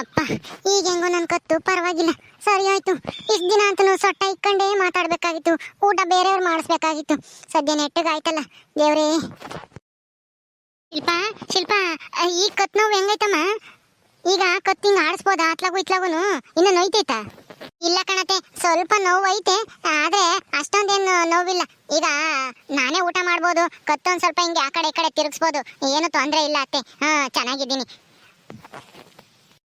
ಅಪ್ಪ, ಈಗ ಹೆಂಗೋ ನನ್ ಕತ್ತು ಪರವಾಗಿಲ್ಲ. ಸರಿ ಆಯ್ತು. ಇಷ್ಟ ದಿನ ಅಂತನು ಸೊಟ್ಟ ಇಕ್ಕಂಡೇ ಮಾತಾಡ್ಬೇಕಾಗಿತ್ತು. ಊಟ ಬೇರೆಯವ್ರು ಮಾಡಿಸ್ಬೇಕಾಗಿತ್ತು. ಸದ್ಯ ನೆಟ್ಟಗಾಯ್ತಲ್ಲ ದೇವ್ರೇ. ಶಿಲ್ಪ ಶಿಲ್ಪ ಈ ಕತ್ ನೋವು ಹೆಂಗೈತಮ್ಮ? ಈಗ ಕತ್ತಿಂಗ್ ಆಡಿಸ್ಬೋದಾ? ಅತ್ಲಾಗು ಇತ್ಲಾಗುನು? ಇನ್ನು ನೋಯ್ತೈತಾ? ಇಲ್ಲ ಕಣತೆ, ಸ್ವಲ್ಪ ನೋವು ಐತೆ. ಆದ್ರೆ ಅಷ್ಟೊಂದೇನು ನೋವಿಲ್ಲ. ಈಗ ನಾನೇ ಊಟ ಮಾಡ್ಬೋದು. ಕತ್ತೊಂದ್ ಸ್ವಲ್ಪ ಹಿಂಗೆ ಆ ಕಡೆ ಈ ಕಡೆ ತಿರುಗಿಸ್ಬೋದು. ಏನು ತೊಂದರೆ ಇಲ್ಲ ಅತ್ತೆ. ಹಾ, ಚೆನ್ನಾಗಿದ್ದೀನಿ.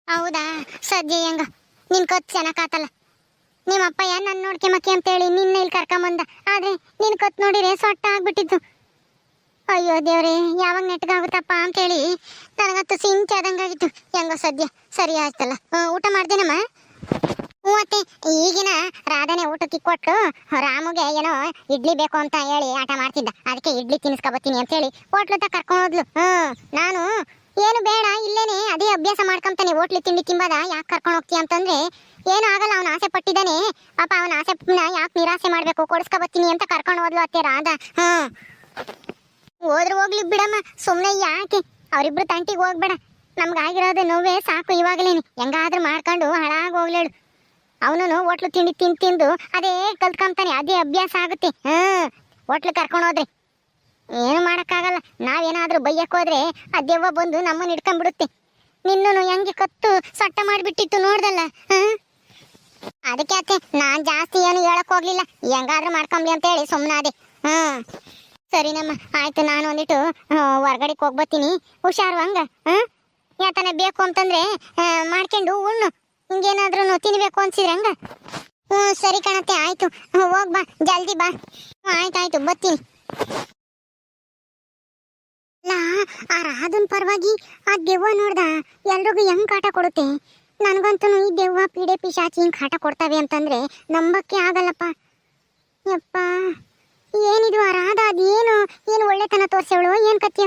ಹೌದಾ? ಸದ್ಯ ಹೆಂಗ? ನಿನ್ ಕತ್ ಚೆನ್ನಾಗಾತಲ್ಲ ನಿಮ್ಮ ಯಾ ನಾನು ನೋಡ್ಕೆಮಕ್ಕೆ ಅಂತೇಳಿ ನಿನ್ನ ಇಲ್ಲಿ ಕರ್ಕೊಂಬಂದ? ಆದ್ರೆ ನಿನ್ ಕತ್ ನೋಡಿರೆ ಸೊಟ್ಟ ಆಗ್ಬಿಟ್ಟಿದ್ದು. ಅಯ್ಯೋ ದೇವ್ರೆ, ಯಾವಾಗ ನೆಟ್ಗಾಗುತ್ತಪ್ಪ ಅಂತೇಳಿ ನನಗಂತೂ ಸಿಂಚಾದಂಗಾಗಿತ್ತು ಹೆಂಗೋ ಸದ್ಯ? ಸರಿ ಆಯ್ತಲ್ಲ. ಊಟ ಮಾಡ್ದೇನಮ್ಮ? ಹ್ಞೂ ಈಗಿನ ರಾಧನೆ ಊಟಕ್ಕೆ ಕೊಟ್ಟು ರಾಮುಗೆ ಏನೋ ಇಡ್ಲಿ ಬೇಕು ಅಂತ ಹೇಳಿ ಆಟ ಮಾಡ್ತಿದ್ದ. ಅದಕ್ಕೆ ಇಡ್ಲಿ ತಿನ್ಸ್ಕೊಬತ್ತೀನಿ ಅಂತ ಹೇಳಿ ಹೋಟ್ಲತ್ತ ತ ಕರ್ಕೊಂಡು ಹೋದ್ಲು. ಹ್ಮ್, ನಾನು ಏನು ಬೇಡ, ಇಲ್ಲೇನೆ, ಅದೇ ಅಭ್ಯಾಸ ಮಾಡ್ಕೊಂತಾನೆ ಹೋಟ್ಲಿ ತಿಂಡಿ ತಿಂಬದ, ಯಾಕೆ ಕರ್ಕೊಂಡು ಹೋಗ್ತೀಯ ಅಂತಂದ್ರೆ, ಏನು ಆಗಲ್ಲ, ಅವನು ಆಸೆ ಪಟ್ಟಿದ್ದಾನೆ. ಪಾಪ ಅವನ ಆಸೆ ಯಾಕೆ ನಿರಾಸೆ ಮಾಡ್ಬೇಕು? ಕೊಡಿಸ್ಕೊಬತ್ತೀನಿ ಅಂತ ಕರ್ಕೊಂಡು ಹೋದ್ಲು ಅತ್ತೆ ರಾಧ. ಹ್ಮ್. ಹೋದ್ರೆ ಹೋಗ್ಲಿ ಬಿಡಮ್ಮ ಸುಮ್ಮನೆ ಯಾಕೆ? ಅವರಿಬ್ರು ತಂಟಿಗೆ ಹೋಗ್ಬೇಡ. ನಮ್ಗಾಗಿರೋದು ನೋವೇ ಸಾಕು ಇವಾಗಲೇನೆ. ಹೆಂಗಾದ್ರೂ ಮಾಡ್ಕೊಂಡು ಹಾಳಾಗಿ ಹೋಗ್ಲೇಳು. ಅವನು ಹೋಟ್ಲು ತಿಂಡಿ ತಿಂದು ತಿಂದು ಅದೇ ಕಲ್ತ್ಕೊಂತಾನೆ, ಅದೇ ಅಭ್ಯಾಸ ಆಗುತ್ತೆ. ಹ್ಮ್. ಹೋಟ್ಲು ಕರ್ಕೊಂಡು ಹೋದ್ರೆ. ಏನು ಮಾಡೋಕ್ಕಾಗಲ್ಲ. ನಾವೇನಾದರೂ ಬೈಯಕ್ಕೋದ್ರೆ ಆ ದೆವ್ವ ಬಂದು ನಮ್ಮನ್ನು ಹಿಡ್ಕೊಂಡ್ಬಿಡುತ್ತೆ. ನಿನ್ನನು ಹೆಂಗೆ ಕತ್ತು ಸಟ್ಟ ಮಾಡಿಬಿಟ್ಟಿತ್ತು ನೋಡ್ದಲ್ಲ ಹ್ಞೂ ಅದಕ್ಕೆ ಅತ್ತೆ, ನಾನು ಜಾಸ್ತಿ ಏನು ಹೇಳಕ್ ಹೋಗ್ಲಿಲ್ಲ. ಹೆಂಗಾದ್ರೂ ಮಾಡ್ಕೊಂಬ್ಲಿ ಅಂತ ಹೇಳಿ ಸುಮ್ಮನಾದೆ ಹ್ಮ್ ಸರಿನಮ್ಮ ಆಯ್ತು, ನಾನು ಒಂದಿಟ್ಟು ಹೊರ್ಗಡೆಗೆ ಹೋಗ್ಬತ್ತೀನಿ. ಹುಷಾರು ಹಂಗ ಹ್ಮ್ ಯಾತನ ಬೇಕು ಅಂತಂದರೆ ಮಾಡ್ಕೊಂಡು ಉಣ್ಣು. ಹಿಂಗೇನಾದ್ರೂ ತಿನ್ಬೇಕು ಅನ್ಸಿದ್ರೆ ಹಂಗ. ಹ್ಞೂ ಸರಿ ಕಣತ್ತೆ, ಆಯ್ತು. ಹೋಗ್ಬಾ ಜಲ್ದಿ ಬಾ. ಹ್ಞೂ ಆಯ್ತಾಯ್ತು, ಬರ್ತೀನಿ. ಲಾ ಆ ರಾಧನ್ ಪರವಾಗಿ ಆ ದೆವ್ವ ನೋಡ್ದ ಎಲ್ರಿಗೂ ಹೆಂಗ್ ಕಾಟ ಕೊಡುತ್ತೆ? ನನಗಂತೂ ಈ ದೆವ್ವ ಪೀಡೆ ಪಿಶಾಚಿ ಹಿಂಗ್ ಕಾಟ ಕೊಡ್ತಾವೆ ಅಂತಂದ್ರೆ ನಂಬಕ್ಕೆ ಆಗಲ್ಲಪ್ಪ. ಯಪ್ಪ, ಏನಿದು ಆ ರಾಧ? ಅದೇನು? ಏನು ಒಳ್ಳೆತನ ತೋರ್ಸವಳು ಏನ್ ಕತ್ಯ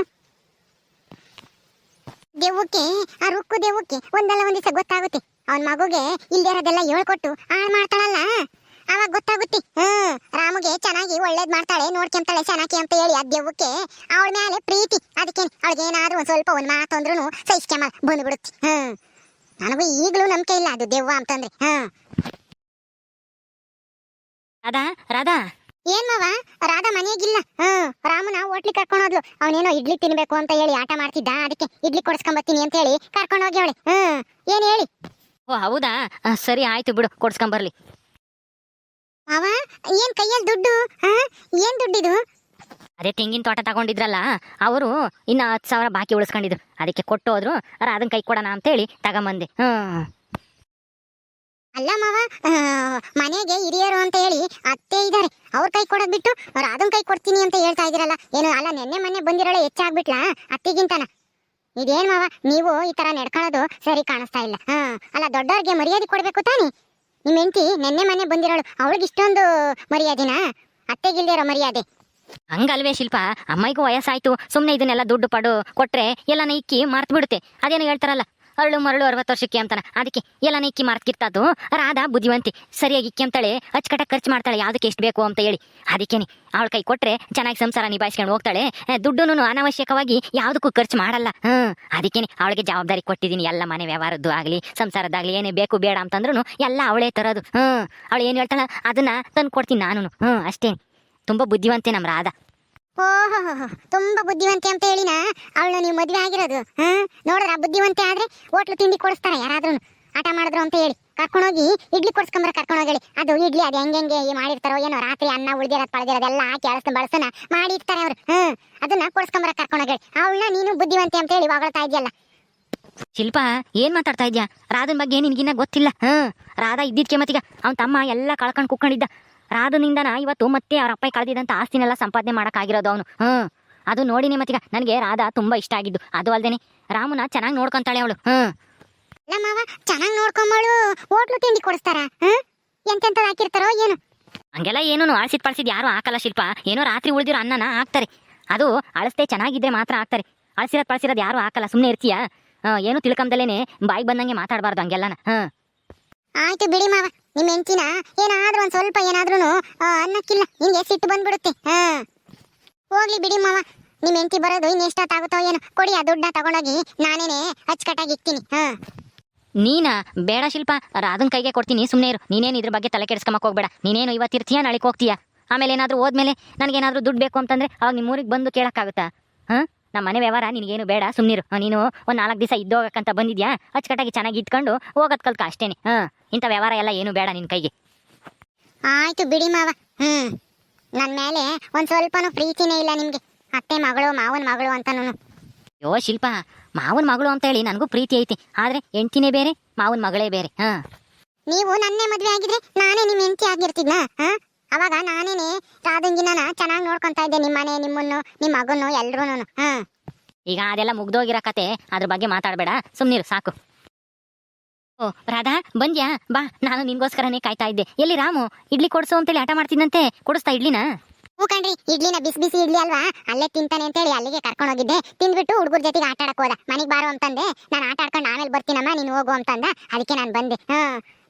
ದೆವ್ವಕ್ಕೆ, ಆ ರುಕ್ಕು ದೆವ್ವಕ್ಕೆ ಒಂದಲ್ಲ ಒಂದ್ ದಿವಸ ಗೊತ್ತಾಗುತ್ತೆ. ಅವ್ನ ಮಗುಗೆ ಇಲ್ದಿರೋದೆಲ್ಲ ಹೇಳ್ಕೊಟ್ಟು ಹಾಳು ಮಾಡ್ತಾಳಲ್ಲ. ಅವಾಗ ಗೊತ್ತಾಗುತ್ತೆ. ಹ್ಮ್ ರಾಮುಗೆ ಚೆನ್ನಾಗಿ ಒಳ್ಳೇದ್ ಮಾಡ್ತಾಳೆ ನೋಡ್ಕೊಂತಾಳೆ ಚೆನ್ನಾಗಿ ಅಂತ ಹೇಳಿ ಆ ದೆವ್ವಕ್ಕೆ ಅವಳ ಮೇಲೆ ಪ್ರೀತಿ. ಅದಕ್ಕೆ ಅವಳಿಗೆ ಏನಾದ್ರೂ ಒಂದ್ ಸ್ವಲ್ಪ ಒಂದ್ ಮಾತಂದ್ರು ಅಂದ್ರೂ ಸಹಿಸ್ಕೊಂಬ ಬಂದ್ಬಿಡುತ್ತೆ. ಹ್ಮ್ ನನಗೂ ಈಗಲೂ ನಂಬಿಕೆ ಇಲ್ಲ ಅದು ದೆವ್ವ ಅಂತಂದ್ರೆ. ಹ್ಮ್. ರಾಧಾ ರಾಧಾ. ಏನ್ ಮಾವ? ರಾಧಾ ಮನೆಗಿಲ್ಲ. ಹ್ಮ್ ರಾಮನ ಹೋಟ್ಲಿಗೆ ಕರ್ಕೊಂಡು ಹೋದ್ಲು. ಅವನೇನೋ ಇಡ್ಲಿ ತಿನ್ಬೇಕು ಅಂತ ಹೇಳಿ ಆಟ ಮಾಡ್ತಿದ್ದ. ಅದಕ್ಕೆ ಇಡ್ಲಿ ಕೊಡ್ಸ್ಕೊಂಬತ್ತೀನಿ ಅಂತ ಹೇಳಿ ಕರ್ಕೊಂಡು ಅವಳೆ. ಹ್ಮ್ ಏನ್ ಹೇಳಿ? ಓ ಹೌದಾ? ಆ, ಸರಿ ಆಯ್ತು ಬಿಡು ಕೊಡ್ಸ್ಕೊಂಬರ್ಲಿ. ಮಾವ ಏನ್ ಕೈಯಲ್ಲಿ ದುಡ್ಡು? ಹಾ? ಏನ್ ದುಡ್ಡಿದು? ಅದೇ ತೆಂಗಿನ ತೋಟ ತಗೊಂಡಿದ್ರಲ್ಲ ಅವರು ಇನ್ನ ಹತ್ತು ಸಾವಿರ ಬಾಕಿ ಉಳಿಸ್ಕೊಂಡಿದ್ರು. ಅದಕ್ಕೆ ಕೊಟ್ಟು ಹೋದ್ರು ಅದನ್ನ ಕೈ ಕೊಡೋಣ ಅಂತೇಳಿ ತಗೊಂಬಂದೆ. ಹ್ಮ್ ಅಲ್ಲ ಮಾವ ಆ, ಮನೆಗೆ ಹಿರಿಯರು ಅಂತ ಹೇಳಿ ಅತ್ತೆ ಇದ್ದಾರೆ ಅವ್ರ ಕೈ ಕೊಡೋದ್ ಬಿಟ್ಟು ರಾಧನ್ ಕೈ ಕೊಡ್ತೀನಿ ಅಂತ ಹೇಳ್ತಾ ಇದೀರಲ್ಲ ಏನು ಅಲ್ಲ ನೆನ್ನೆ ಮೊನ್ನೆ ಬಂದಿರೋಳೆ ಹೆಚ್ಚಾಗ್ಬಿಟ್ಲಾ ಅತ್ತೆಗಿಂತನ? ಇದೇನ್ ಮಾವ ನೀವು ಈ ತರ ನಡ್ಕೊಳ್ಳೋದು ಸರಿ ಕಾಣಿಸ್ತಾ ಇಲ್ಲ. ಹಾ ಅಲ್ಲ ದೊಡ್ಡವ್ರಿಗೆ ಮರ್ಯಾದೆ ಕೊಡ್ಬೇಕು ತಾನೇ? ನಿಮ್ ಹೆಂಡತಿ ನೆನ್ನೆ ಮನೆ ಬಂದಿರೋಳು, ಅವಳಿಗೆ ಇಷ್ಟೊಂದು ಮರ್ಯಾದೆನಾ? ಅತ್ತೆಗಿಲ್ದಿರೋ ಮರ್ಯಾದೆ. ಹಂಗಲ್ವೇ ಶಿಲ್ಪ ಅಮ್ಮೈಗೂ ವಯಸ್ಸಾಯ್ತು ಸುಮ್ಮನೆ ಇದನ್ನೆಲ್ಲ ದುಡ್ಡು ಪಡು, ಕೊಟ್ರೆ ಎಲ್ಲನ ಇಕ್ಕಿ ಮಾರ್ತ್ ಬಿಡುತ್ತೆ ಅದೇನು ಹೇಳ್ತಾರಲ್ಲ ಅರಳು ಮರಳು ಅರವತ್ತು ವರ್ಷಕ್ಕೆ ಅಂತಾನ. ಅದಕ್ಕೆ ಎಲ್ಲನ ಇಕ್ಕಿ ಮಾರ್ತಿರ್ತದ್ದು ರಾಧಾ ಬುದ್ಧಿವಂತಿ. ಸರಿಯಾಗಿ ಇಕ್ಕಿ ಅಂತಾಳೆ ಖರ್ಚು ಮಾಡ್ತಾಳೆ. ಯಾವ್ದಕ್ಕೆ ಎಷ್ಟು ಬೇಕು ಅಂತ ಹೇಳಿ. ಅದಕ್ಕೇನೆ ಅವಳ ಕೈ ಕೊಟ್ರೆ ಚೆನ್ನಾಗಿ ಸಂಸಾರ ನಿಭಾಯಿಸ್ಕೊಂಡು ಹೋಗ್ತಾಳೆ. ದುಡ್ಡು ಅನಾವಶ್ಯಕವಾಗಿ ಯಾವುದಕ್ಕೂ ಖರ್ಚು ಮಾಡಲ್ಲ. ಹ್ಮ್, ಅದಕ್ಕೇನೆ ಅವಳಿಗೆ ಜವಾಬ್ದಾರಿ ಕೊಟ್ಟಿದ್ದೀನಿ. ಎಲ್ಲ ಮನೆ ವ್ಯವಹಾರದ್ದು ಆಗಲಿ ಸಂಸಾರದಾಗ್ಲಿ ಏನೇ ಬೇಕು ಬೇಡ ಅಂತಂದ್ರೂ ಎಲ್ಲ ಅವಳೇ ತರೋದು. ಹ್ಮ್, ಅವಳು ಏನು ಹೇಳ್ತಾಳ? ಅದನ್ನ ತಂದು ಕೊಡ್ತೀನಿ ನಾನು ಹ್ಮ್ ಅಷ್ಟೇ ತುಂಬಾ ಬುದ್ಧಿವಂತೆ ನಮ್ಮ ರಾಧಾ. ಓಹೋ ತುಂಬಾ ಬುದ್ಧಿವಂತೆ ಅಂತ ಹೇಳಿನ ಅವಳು ನೀವು ಮದ್ವೆ ಆಗಿರೋದು, ಹಾ? ನೋಡ್ರ ಬುದ್ಧಿವಂತೆ ಆದ್ರೆ ಹೋಟ್ಲು ತಿಂಡಿ ಕೊಡಿಸ್ತಾರೆ ಯಾರಾದ್ರೂ ಆಟ ಮಾಡಿದ್ರು ಅಂತ ಹೇಳಿ. ಕರ್ಕೊಂಡೋಗಿ ಇಡ್ಲಿ ಕೊಡ್ಸ್ಕೊಂಬರ ಕರ್ಕೊಂಡೋಗಿ ಅದು ಇಡ್ಲಿ, ಅದು ಹೆಂಗೆ ಹೆಂಗೆ ಮಾಡಿರ್ತಾರೋ ಏನೋ, ರಾತ್ರಿ ಅನ್ನ ಉಳಿದಿರೋದು ಪಳ್ದಿರೋದೆಲ್ಲ ಹಾಕಿ ಅಳಸ್ತು ಬಳಸನ ಮಾಡಿರ್ತಾರೆ ಅವ್ರು ಹ್ಮ್ ಅದನ್ನ ಕೊಡ್ಸ್ಕೊಂಬರ ಕರ್ಕೊಂಡೋಗಿ ಅವಳನ್ನ ನೀನು ಬುದ್ಧಿವಂತೆ ಅಂತ ಹೇಳಿ ಹೊಗಳ್ತಾ ಇದೆಯಲ್ಲ. ಶಿಲ್ಪ, ಏನ್ ಮಾತಾಡ್ತಾ ಇದ್ಯಾ? ರಾಧನ್ ಬಗ್ಗೆ ನಿನ್ಗಿನ್ನ ಗೊತ್ತಿಲ್ಲ ಹ್ಮ್ ರಾಧಾ ಇದ್ದಿದ್ಕೆ ಮತ್ತೀಗ, ಅವನ್ ತಮ್ಮ ಎಲ್ಲ ಕಳ್ಕೊಂಡ್ ಕುಕ್ಕೊಂಡಿದ್ದ ರಾಧನಿಂದನ ಇವತ್ತು ಮತ್ತೆ ಅವ್ರ ಅಪ್ಪ ಕಳೆದಿದ್ದಂಥ ಆಸ್ತಿನೆಲ್ಲ ಸಂಪಾದನೆ ಮಾಡೋಕ್ಕಾಗಿರೋದು ಅವನು. ಹ್ಞೂ ಅದು ನೋಡಿನಿ ಮತ್ತೀಗ ನನಗೆ ರಾಧಾ ತುಂಬಾ ಇಷ್ಟ ಆಗಿದ್ದು. ಅದು ಅಲ್ದೇನೆ ರಾಮನ ಚೆನ್ನಾಗಿ ನೋಡ್ಕೊಂತಾಳೆ ಅವಳು. ನಮ್ಮವ ಚೆನ್ನಾಗಿ ನೋಡ್ಕೊಂಬಳು. ಹೋಟ್ಲು ತಿಂಡಿ ಕೊಡಿಸ್ತಾರ. ಎಂತೆಂತ ಎಂತೆಂತದ್ ಹಾಕಿರ್ತಾರೋ ಏನು? ಹಂಗೆಲ್ಲ ಏನು ಆಳ್ಸಿದ್ ಪಳ್ಸಿದ್ ಯಾರು ಹಾಕಲ್ಲ ಶಿಲ್ಪ. ಏನೋ ರಾತ್ರಿ ಉಳಿದಿರೋ ಅನ್ನನ ಹಾಕ್ತಾರೆ. ಅದು ಅಳಸ್ತೆ ಚೆನ್ನಾಗಿದ್ರೆ ಮಾತ್ರ ಹಾಕ್ತಾರೆ. ಅಳಸಿರೋದು ಪಳ್ಸಿರೋದು ಯಾರು ಹಾಕಲ್ಲ. ಸುಮ್ಮನೆ ಇರ್ತೀಯಾ? ಏನು ತಿಳ್ಕೊಂದಲೇನೆ ಬಾಯಿಗೆ ಬಂದಂಗೆ ಮಾತಾಡಬಾರ್ದು ಹಂಗೆಲ್ಲನ. ಹ್ಮ್. ಆಯ್ತು ಬಿಡಿ ಮಾವ. ನಿಮ್ ಹೆಂಡತಿನ ಏನಾದ್ರೂ ಒಂದ್ ಸ್ವಲ್ಪ ಏನಾದ್ರೂ ಅನ್ನಕ್ಕಿಲ್ಲ. ನಿಂಗೆ ಸಿಟ್ಟು ಬಂದ್ಬಿಡುತ್ತೆ. ಹಾ. ಹೋಗ್ಲಿ ಬಿಡಿ ಮಾವ. ನಿಮ್ ಹೆಂಡತಿ ಬರೋದು ಇನ್ನೆಷ್ಟೊತ್ತಾಗುತ್ತೋ ಏನೋ. ಕೊಡಿ ಆ ದುಡ್ಡ ತಗೊಂಡೋಗಿ ನಾನೇನೆ ಅಚ್ಚುಕಟ್ಟಾಗಿ ಇಕ್ತೀನಿ. ಹಾ. ನೀನ? ಬೇಡ ಶಿಲ್ಪ. ರಾಧನ್ ಕೈಗೆ ಕೊಡ್ತೀನಿ. ಸುಮ್ಮನೆ ಇರು. ನೀನೇನು ಇದ್ರ ಬಗ್ಗೆ ತಲೆ ಕೆಡಿಸ್ಕೊಂಬಕ್ ಹೋಗ್ಬೇಡ. ನೀನೇನು ಇವತ್ತಿರ್ತೀಯ ನಾಳೆಗೆ ಹೋಗ್ತೀಯಾ? ಆಮೇಲೆ ಏನಾದರೂ ಹೋದ್ಮೇಲೆ ನನಗೇನಾದರೂ ದುಡ್ಡು ಬೇಕು ಅಂತಂದ್ರೆ ಅವಾಗ ನಿಮ್ಮ ಊರಿಗೆ ಬಂದು ಕೇಳಕ್ಕಾಗುತ್ತಾ? ಹಾಂ? ನಮ್ಮ ಮನೆ ವ್ಯವಹಾರ ನಿನಗೇನು ಬೇಡ ಸುಮ್ಮನಿರು ನೀನು ಒಂದು ನಾಲ್ಕು ದಿವಸ ಇದ್ದೋಗಕ್ಕಂತ ಬಂದಿದ್ಯಾ? ಅಚ್ಚುಕಟ್ಟಾಗಿ ಚೆನ್ನಾಗಿ ಇಟ್ಕೊಂಡು ಹೋಗೋದ್ ಕಲ್ಕ ಅಷ್ಟೇನೆ. ಹಾಂ ಇಂಥ ವ್ಯವಹಾರ ಎಲ್ಲ ಏನು ಬೇಡ ನಿನ್ನ ಕೈಗೆ. ಆಯಿತು ಬಿಡಿ ಮಾವ. ಹ್ಮ್. ನನ್ನ ಮೇಲೆ ಒಂದು ಸ್ವಲ್ಪನೂ ಪ್ರೀತಿನೇ ಇಲ್ಲ ನಿಮಗೆ. ಅತ್ತೆ ಮಗಳು ಮಾವನ ಮಗಳು ಅಂತನೂ ಯೋ ಶಿಲ್ಪ. ಮಾವನ ಮಗಳು ಅಂತ ಹೇಳಿ ನನಗೂ ಪ್ರೀತಿ ಐತಿ. ಆದ್ರೆ ಹೆಂಡ್ತಿನೇ ಬೇರೆ ಮಾವನ ಮಗಳೇ ಬೇರೆ. ಹಾಂ. ನೀವು ನನ್ನೇ ಮದುವೆ ಆಗಿದ್ರೆ ನಾನೇ ನಿಮ್ಮ ಹೆಂಡತಿ ಆಗಿರ್ತಿದ್ನಾ ಹಾ? ಅವಾಗ ನಾನೇನೆ ರಾಧಂಗಿನ ಚೆನ್ನಾಗಿ ನೋಡ್ಕೊಂತಾ ಇದ್ದೆ ನಿಮ್ಮನೆ ನಿಮ್ಮನ್ನು ನಿಮ್ಮ ಮಗನು ಎಲ್ರೂನು ಹಾ. ಈಗ ಅದೆಲ್ಲ ಮುಗ್ದೋಗಿರೋ ಕತೆ ಅದ್ರ ಬಗ್ಗೆ ಮಾತಾಡಬೇಡ. ಸುಮ್ನಿರು ಸಾಕು. ಓ ರಾಧಾ ಬಂದ್ಯಾ? ಬಾ ನಾನು ನಿನ್ಗೋಸ್ಕರನೇ ಕಾಯ್ತಾ ಇದ್ದೆ. ಎಲ್ಲಿ ರಾಮು? ಇಡ್ಲಿ ಕೊಡ್ಸು ಅಂತೇಳಿ ಆಟ ಮಾಡ್ತಿದ್ದಂತೆ ಕೊಡಿಸ್ತಾ ಇಡ್ಲಿನ? ಹ್ಞೂ ಕಣ್ರಿ ಇಡ್ಲಿನ ಬಿಸಿ ಬಿಸಿ ಇಡ್ಲಿ ಅಲ್ವಾ? ಅಲ್ಲೇ ತಿಂತಾನೆ ಅಂತೇಳಿ ಅಲ್ಲಿಗೆ ಕರ್ಕೊಂಡು ಹೋಗಿದ್ದೆ ತಿಂದ್ಬಿಟ್ಟು ಹುಡುಗರ ಜೊತೆಗೆ ಆಟ ಆಡಕ್ ಹೋದ ಮನೆಗೆ ಬಾರೋ ಅಂತಂದೆ. ನಾನು ಆಟ ಆಡ್ಕೊಂಡು ಆಮೇಲೆ ಬರ್ತೀನಮ್ಮ ನೀನು ಹೋಗು ಅಂತಂದ. ಅದಕ್ಕೆ ನಾನು ಬಂದೆ. ಹಾ.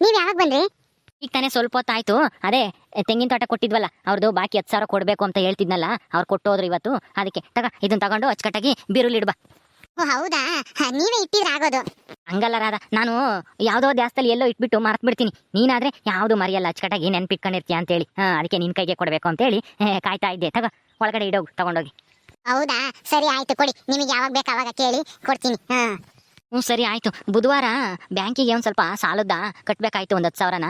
ನೀವ್ ಯಾವಾಗ ಬಂದ್ರಿ? ಈಗ ತಾನೇ ಸ್ವಲ್ಪ ಹೊತ್ತಾಯ್ತು. ಅದೇ ತೆಂಗಿನ ತೋಟ ಕೊಟ್ಟಿದ್ವಲ್ಲ ಅವ್ರದ್ದು ಬಾಕಿ ಹತ್ತು ಸಾವಿರ ಕೊಡಬೇಕು ಅಂತ ಹೇಳ್ತಿದ್ನಲ್ಲ ಅವ್ರು ಕೊಟ್ಟೋದ್ರು ಇವತ್ತು. ಅದಕ್ಕೆ ತಗ ಇದನ್ನ ತಗೊಂಡು ಅಚ್ಚುಕಟ್ಟಾಗಿ ಬೀರುಲಿಡ್ಬಾ ಓ ಹೌದಾ? ನೀವೇ ಇಟ್ಟಿದ್ರೆ ಆಗೋದು. ಹಂಗಲ್ಲ ರಾಧ ನಾನು ಯಾವುದೋ ದ್ಯಾಸ್ತಲ್ಲಿ ಎಲ್ಲೋ ಇಟ್ಬಿಟ್ಟು ಮರ್ತ್ ಬಿಡ್ತೀನಿ ನೀನಾದ್ರೆ ಯಾವುದು ಮರೆಯಲ್ಲ ಅಚ್ಚುಕಟ್ಟಾಗಿ ನೆನ್ಪಿಟ್ಕೊಂಡಿರ್ತೀಯ ಅಂತೇಳಿ. ಹಾಂ ಅದಕ್ಕೆ ನಿನ್ ಕೈಗೆ ಕೊಡಬೇಕು ಅಂತೇಳಿ ಏ, ಕಾಯ್ತಾ ಇದ್ದೆ. ತಗ ಒಳಗಡೆ ಇಡೋಗು ತಗೊಂಡೋಗಿ. ಹೌದಾ? ಸರಿ ಆಯ್ತು ಕೊಡಿ. ನಿಮಗೆ ಯಾವಾಗ ಬೇಕು ಅವಾಗ ಕೇಳಿ ಕೊಡ್ತೀನಿ. ಹಾ. ಹ್ಞೂ ಸರಿ ಆಯ್ತು. ಬುಧವಾರ ಬ್ಯಾಂಕಿಗೆ ಒಂದು ಸ್ವಲ್ಪ ಸಾಲದ ಕಟ್ಟಬೇಕಾಯ್ತು ಒಂದು ಹತ್ತು ಸಾವಿರನ?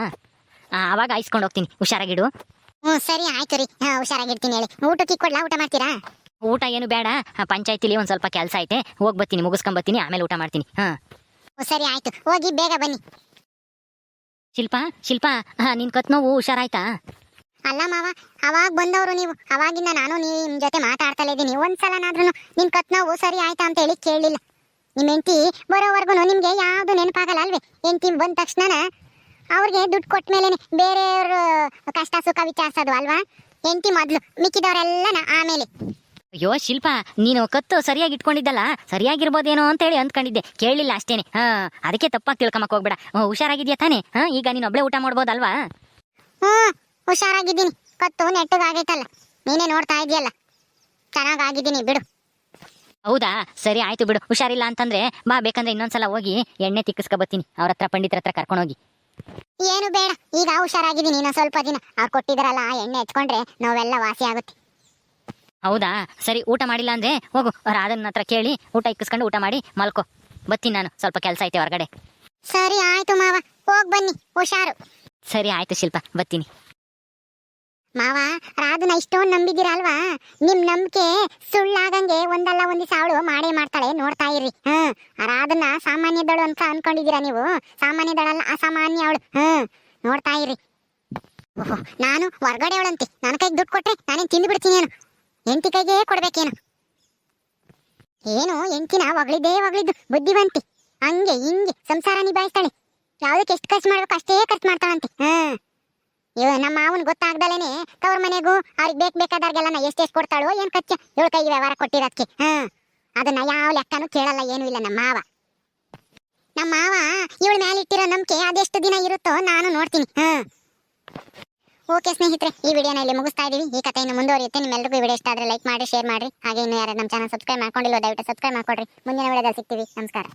ಆವಾಗ ಐಸ್ಕೊಂಡು ಹೋಗ್ತೀನಿ. ಹುಷಾರಾಗಿಡು. ಹ್ಞೂ ಸರಿ ಆಯ್ತು ರೀ. ಹುಷಾರಾಗಿ ಹುಷಾರಾಗಿರ್ತೀನಿ ಹೇಳಿ. ಊಟಕ್ಕೆ ಕೊಡ್ಲಾ? ಊಟ ಮಾಡ್ತೀರಾ? ಊಟ ಏನು ಬೇಡ. ಪಂಚಾಯತಿಲಿ ಒಂದು ಸ್ವಲ್ಪ ಕೆಲಸ ಐತೆ. ಹೋಗಿ ಬರ್ತೀನಿ ಮುಗಿಸ್ಕೊಂಬರ್ತೀನಿ ಆಮೇಲೆ ಊಟ ಮಾಡ್ತೀನಿ. ಹಾಂ. ಸರಿ ಆಯ್ತು. ಹೋಗಿ ಬೇಗ ಬನ್ನಿ. ಶಿಲ್ಪ ಶಿಲ್ಪ ಹಾಂ ನಿನ್ನ ಕತ್ ನೋವು ಹುಷಾರಾಯ್ತಾ? ಅಲ್ಲ ಮಾವ ಅವಾಗ ಬಂದವರು ನೀವು. ಅವಾಗಿಂದ ನಾನು ನಿಮ್ಮ ಜೊತೆ ಮಾತಾಡ್ತಾ ಇದ್ದೀನಿ ಒಂದ್ಸಲನಾದ್ರೂ ನಿನ್ನ ಕತ್ ನೋವು ಸರಿ ಆಯ್ತಾ ಅಂತ ಹೇಳಿ ಕೇಳಲಿಲ್ಲ ನಿಮ್ಮ ಹೆಂಡತಿ ಬರೋವರೆಗೂ ನಿಮಗೆ ಯಾವುದು ನೆನಪಾಗಲ್ಲ ಅಲ್ವೇ? ಹೆಂಡತಿ ಬಂದ ತಕ್ಷಣ ಅವ್ರಿಗೆ ದುಡ್ಡು ಕೊಟ್ಟ ಮೇಲೇನೆ ಬೇರೆಯವರು ಕಷ್ಟ ಸುಖ ವಿಚಾರಿಸೋದು ಅಲ್ವಾ? ಹೆಂಡತಿ ಮೊದಲು ಮಿಕ್ಕಿದವರೆಲ್ಲನ ಆಮೇಲೆ. ಅಯ್ಯೋ ಶಿಲ್ಪ ನೀನು ಕತ್ತು ಸರಿಯಾಗಿ ಇಟ್ಕೊಂಡಿದ್ದಲ್ಲ? ಸರಿಯಾಗಿರ್ಬೋದೇನೋ ಅಂತೇಳಿ ಅಂದ್ಕೊಂಡಿದ್ದೆ. ಕೇಳಲಿಲ್ಲ ಅಷ್ಟೇನೆ. ಹಾ ಅದಕ್ಕೆ ತಪ್ಪಾಗಿ ತಿಳ್ಕೊಂಬಕ್ ಹೋಗ್ಬೇಡ. ಹುಷಾರಾಗಿದ್ಯಾ ತಾನೇ? ಹಾ ಈಗ ನೀನು ಒಬ್ಳೆ ಊಟ ಮಾಡ್ಬೋದಲ್ವಾ? ಹ್ಞೂ ಹುಷಾರಾಗಿದ್ದೀನಿ. ಕತ್ತು ನೆಟ್ಟಗಾಗೈತಲ್ಲ. ನೀನೇ ನೋಡ್ತಾ ಇದೆಯಲ್ಲ ಚೆನ್ನಾಗಾಗಿದ್ದೀನಿ ಬಿಡು. ಹೌದಾ? ಸರಿ ಆಯ್ತು ಬಿಡು. ಹುಷಾರಿಲ್ಲ ಅಂತಂದ್ರೆ ಬಾ ಬೇಕಂದ್ರೆ ಇನ್ನೊಂದ್ಸಲ ಹೋಗಿ ಎಣ್ಣೆ ತಿಕ್ಕಿಸ್ಕೊಬತ್ತೀನಿ ಅವ್ರ ಹತ್ರ ಪಂಡಿತರ ಹತ್ರ ಕರ್ಕೊಂಡೋಗಿ. ಏನು ಬೇಡ ಈಗ ಹುಷಾರಾಗಿದ್ದೀನಿ ನೀನು ಸ್ವಲ್ಪ ದಿನ. ಅವ್ರು ಕೊಟ್ಟಿದ್ರಲ್ಲ ಆ ಎಣ್ಣೆ ಹಚ್ಕೊಂಡ್ರೆ ನೋವೆಲ್ಲ ವಾಸಿ ಆಗುತ್ತೆ. ಹೌದಾ? ಸರಿ ಊಟ ಮಾಡಿಲ್ಲ ಅಂದ್ರೆ ಹೋಗು ರಾಧನ್ ಹತ್ರ ಕೇಳಿ ಊಟ ಇಕ್ಕಿಸ್ಕೊಂಡು ಊಟ ಮಾಡಿ ಮಲ್ಕೋ. ಬತ್ತೀನಿ ನಾನು ಸ್ವಲ್ಪ ಕೆಲಸ ಐತೆ ಹೊರಗಡೆ. ಸರಿ ಆಯ್ತು ಮಾವ. ಹೋಗ್ ಬನ್ನಿ ಹುಷಾರು. ಸರಿ ಆಯ್ತು ಶಿಲ್ಪ ಬತ್ತೀನಿ. ಮಾವ, ರಾಧನ ಇಷ್ಟೊಂದು ನಂಬಿದಿರಲ್ವಾ ನಿಮ್ ನಂಬಿಕೆ ಸುಳ್ಳಾಗಂಗೆ ಒಂದಲ್ಲ ಒಂದು ಸಾವಳು ಮಾಡೇ ಮಾಡ್ತಾಳೆ ನೋಡ್ತಾ ಇರ್ರಿ. ಹ್ಮ್. ರಾಧನ ಸಾಮಾನ್ಯದಳು ಅಂತ ಅನ್ಕೊಂಡಿದೀರಾ ನೀವು? ಸಾಮಾನ್ಯದಳಲ್ಲ ಅಸಾಮಾನ್ಯ ಅವಳು. ಹ್ಮ್. ನೋಡ್ತಾ ಇರ್ರಿ. ಓಹೋ, ನಾನು ಹೊರ್ಗಡೆ ಅವಳಂತೆ. ನನ್ನ ಕೈಗೆ ದುಡ್ಡು ಕೊಟ್ರೆ ನಾನೇನ್ ತಿಂದು ಬಿಡ್ತೀನಿ ಏನು? ಎಂಟಿ ಕೈಗೆ ಕೊಡ್ಬೇಕೇನು? ಏನು ಎಂಟಿನ ಒಗಳಿದ್ದೇ ಒಗಳಿದ್ದು ಬುದ್ಧಿವಂತಿ. ಹಂಗೆ ಹಿಂಗೆ ಸಂಸಾರ ನಿಭಾಯಿಸ್ತಾಳೆ. ಯಾವ್ದಕ್ಕೆ ಎಷ್ಟು ಖರ್ಚು ಮಾಡ್ಬೇಕು ಅಷ್ಟೇ ಖರ್ಚು ಮಾಡ್ತಾಳಂತೆ. ಹ್ಮ್. ಇವ ನಮ್ಮ ಮಾವನ್ ಗೊತ್ತಾಗ್ದಲೇನೆ ತವ್ರ ಮನೆಗೂ ಅವ್ರಿಗೆ ಬೇಕ್ ಬೇಕಾದವ್ರಿಗೆಲ್ಲ ನಾ ಎಷ್ಟೆಷ್ಟು ಕೊಡ್ತಾಳೋ, ಏನ್ ಖರ್ಚು? ಏಳು ಕೈ ವ್ಯವಹಾರ ಕೊಟ್ಟಿರೋದಕ್ಕೆ ಹಾ? ಅದನ್ನ ಯಾವ ಲೆಕ್ಕನೂ ಕೇಳಲ್ಲ, ಏನು ಇಲ್ಲ ನಮ್ಮ ಮಾವ. ನಮ್ಮ ಮಾವ ಇವಳ ಮೇಲೆ ಇಟ್ಟಿರೋ ನಂಬಿಕೆ ಅದೆಷ್ಟು ದಿನ ಇರುತ್ತೋ ನಾನು ನೋಡ್ತೀನಿ ಹ್ಮ್ ಓಕೆ ಸ್ನೇಹಿತರೆ, ಈ ವಿಡಿಯೋನ ಇಲ್ಲಿ ಮುಗಿಸ್ತಾ ಇದೀವಿ. ಈ ಕಥೆ ಇನ್ನು ಮುಂದುವರಿಯುತ್ತೆ. ನಿಮ್ಮೆಲ್ಲರಿಗೂ ವಿಡಿಯೋ ಇಷ್ಟ ಆದ್ರೆ ಲೈಕ್ ಮಾಡಿ, ಶೇರ್ ಮಾಡಿ. ಹಾಗೆ ಇನ್ನು ಯಾರು ನಮ್ಮ ಚಾನಲ್ ಸಬ್ಸ್ಕ್ರೈಬ್ ಮಾಡ್ಕೊಂಡಿಲ್ಲ ದಯವಿಟ್ಟು ಸಬ್ಸ್ಕ್ರೈಬ್ ಮಾಡ್ಕೊಡ್ರಿ. ಮುಂದಿನ ವಿಡಿಯೋದಲ್ಲಿ ಸಿಗ್ತೀವಿ. ನಮಸ್ಕಾರ.